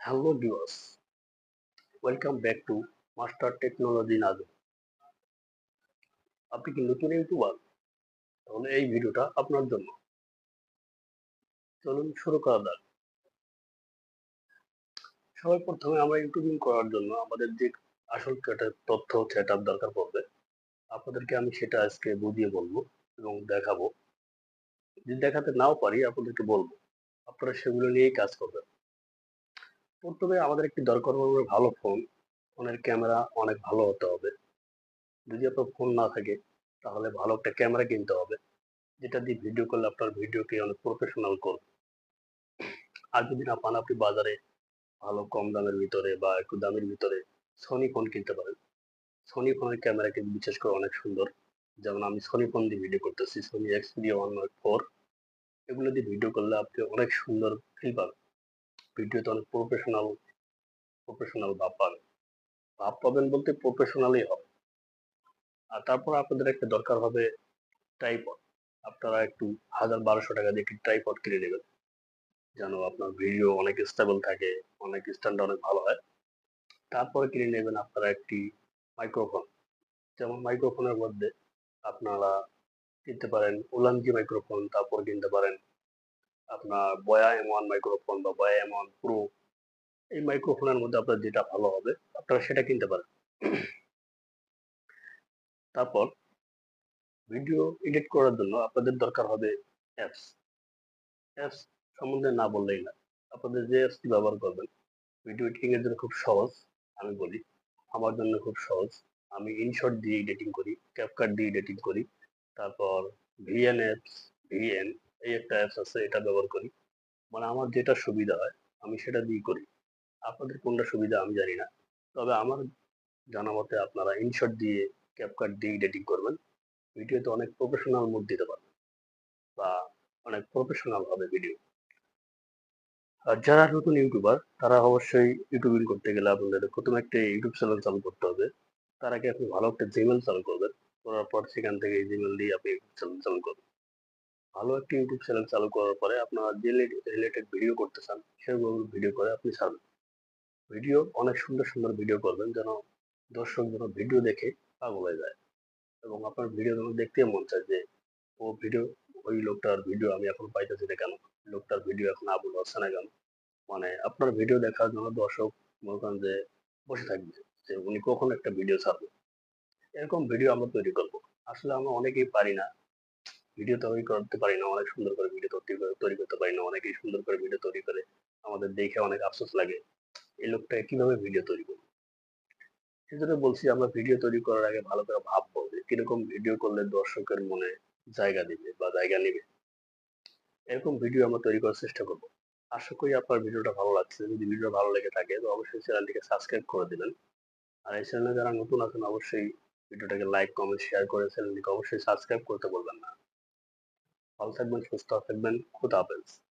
Hello viewers welcome back to master technology Naju আপনি কি নতুন ইউটিউবার তাহলে এই ভিডিওটা আপনার জন্য। চলুন শুরু করা যাক। সবাই প্রথমে আমরা ইউটিউবিং করার জন্য আমাদের যে আসল তথ্য সেট দরকার পড়বে, আপনাদেরকে আমি সেটা আজকে বুঝিয়ে বলব এবং দেখাবো। যদি দেখাতে নাও পারি, আপনাদেরকে বলব। আপনারা সেগুলো নিয়েই কাজ করবেন। প্রথমে আমাদের একটি দরকার হবে ভালো ফোন ফোনের ক্যামেরা অনেক ভালো হতে হবে। যদি আপনার ফোন না থাকে, তাহলে ভালো একটা ক্যামেরা কিনতে হবে, যেটা দিয়ে ভিডিও করলে আপনার ভিডিওকে অনেক প্রফেশনাল করবে। আর যদি না পান, আপনি বাজারে ভালো কম দামের ভিতরে বা একটু দামের ভিতরে সনি ফোন কিনতে পারেন। সনি ফোনের ক্যামেরা কিন্তু বিশেষ করে অনেক সুন্দর। যেমন আমি সনি ফোন দিয়ে ভিডিও করতেছি সনি এক্সপিরিয়া ওয়ান ফোর এগুলো দিয়ে ভিডিও করলে আপনি অনেক সুন্দর ফিল পাবেন। ভিডিওতে অনেক প্রফেশনাল প্রফেশনাল ভাব পাবেন ভাব পাবেন বলতে প্রফেশনালই হবে। আর তারপর আপনাদের একটা দরকার হবে ট্রাইপড আপনারা একটু হাজার বারোশো টাকা দিয়ে একটি ট্রাইপড কিনে নেবেন। যেন আপনার ভিডিও অনেক স্টেবল থাকে, অনেক স্ট্যান্ড অনেক ভালো হয়। তারপরে কিনে নেবেন আপনারা একটি মাইক্রোফোন যেমন মাইক্রোফোনের মধ্যে আপনারা কিনতে পারেন উলানজি মাইক্রোফোন তারপর কিনতে পারেন আপনার বয়া এম ওয়ান মাইক্রোফোন বা বয়া এম ওয়ান প্রো এই মাইক্রোফোনের মধ্যে আপনার যেটা ভালো হবে, আপনারা সেটা কিনতে পারেন। তারপর ভিডিও এডিট করার জন্য আপনাদের দরকার হবে অ্যাপস অ্যাপস সম্বন্ধে না বললেই না, আপনাদের যে অ্যাপসটি ব্যবহার করবেন ভিডিও এডিটিং এর জন্য খুব সহজ, আমি বলি, আমার জন্য খুব সহজ। আমি ইনশট দিয়ে এডিটিং করি ক্যাপকাট দিয়ে এডিটিং করি, তারপর ভিএন অ্যাপস ভিএন এই একটা অ্যাপস আছে, এটা ব্যবহার করি। মানে আমার যেটা সুবিধা হয়, আমি সেটা দিয়ে করি। আপনাদের কোনটা সুবিধা আমি জানি না। তবে আমার জানা মতে আপনারা ইনশট দিয়ে ক্যাপকাট দিয়ে এডিটিং করবেন। ভিডিওতে অনেক প্রফেশনাল মুড দিতে পারবেন। বা অনেক প্রফেশনাল হবে ভিডিও আর যারা নতুন ইউটিউবার তারা অবশ্যই ইউটিউবিং করতে গেলে আপনাদের প্রথমে একটা ইউটিউব চ্যানেল চালু করতে হবে। তার আগে আপনি ভালো একটা জিমেল চালু করবেন। করার পর সেখান থেকে জিমেল দিয়ে আপনি ইউটিউব চ্যানেল চালু করবেন। ভালো একটি ইউটিউব চ্যানেল চালু করার পরে আপনারা যে রিলেটেড ভিডিও করতে চান সেগুলো ভিডিও করে আপনি ছাড়বেন। ভিডিও অনেক সুন্দর সুন্দর ভিডিও করবেন যেন দর্শক যেন ভিডিও দেখে পাগল হয়ে যায়। এবং আপনার ভিডিও যেন দেখতে মন চায় যে, ও ভিডিও ওই লোকটার ভিডিও আমি এখন পাইতেছি না কেন? লোকটার ভিডিও এখন আবুল হচ্ছে না কেন? মানে আপনার ভিডিও দেখার জন্য দর্শক মনে করেন যে বসে থাকবে যে উনি কখন একটা ভিডিও ছাড়বে। এরকম ভিডিও আমরা তৈরি করব। আসলে আমরা অনেকেই পারি না ভিডিও তৈরি করতে পারি না, অনেক সুন্দর করে ভিডিও তৈরি করতে পারি না, অনেকেই সুন্দর করে ভিডিও তৈরি করে, আমাদের দেখে অনেক আফসোস লাগে, এই লোকটা কীভাবে ভিডিও তৈরি করব? সেজন্য বলছি, আমরা ভিডিও তৈরি করার আগে ভালো করে ভাববো যে কীরকম ভিডিও করলে দর্শকের মনে জায়গা দিবে বা জায়গা নিবে। এরকম ভিডিও আমরা তৈরি করার চেষ্টা করব। আশা করি আপনার ভিডিওটা ভালো লাগছে। যদি ভিডিও ভালো লেগে থাকে, তো অবশ্যই চ্যানেলটিকে সাবস্ক্রাইব করে দিবেন। আর এই চ্যানেলে যারা নতুন আছেন, অবশ্যই ভিডিওটাকে লাইক কমেন্ট শেয়ার করে চ্যানেলটিকে অবশ্যই সাবস্ক্রাইব করতে বলবেন না। Altherman, Verstappen und Abels.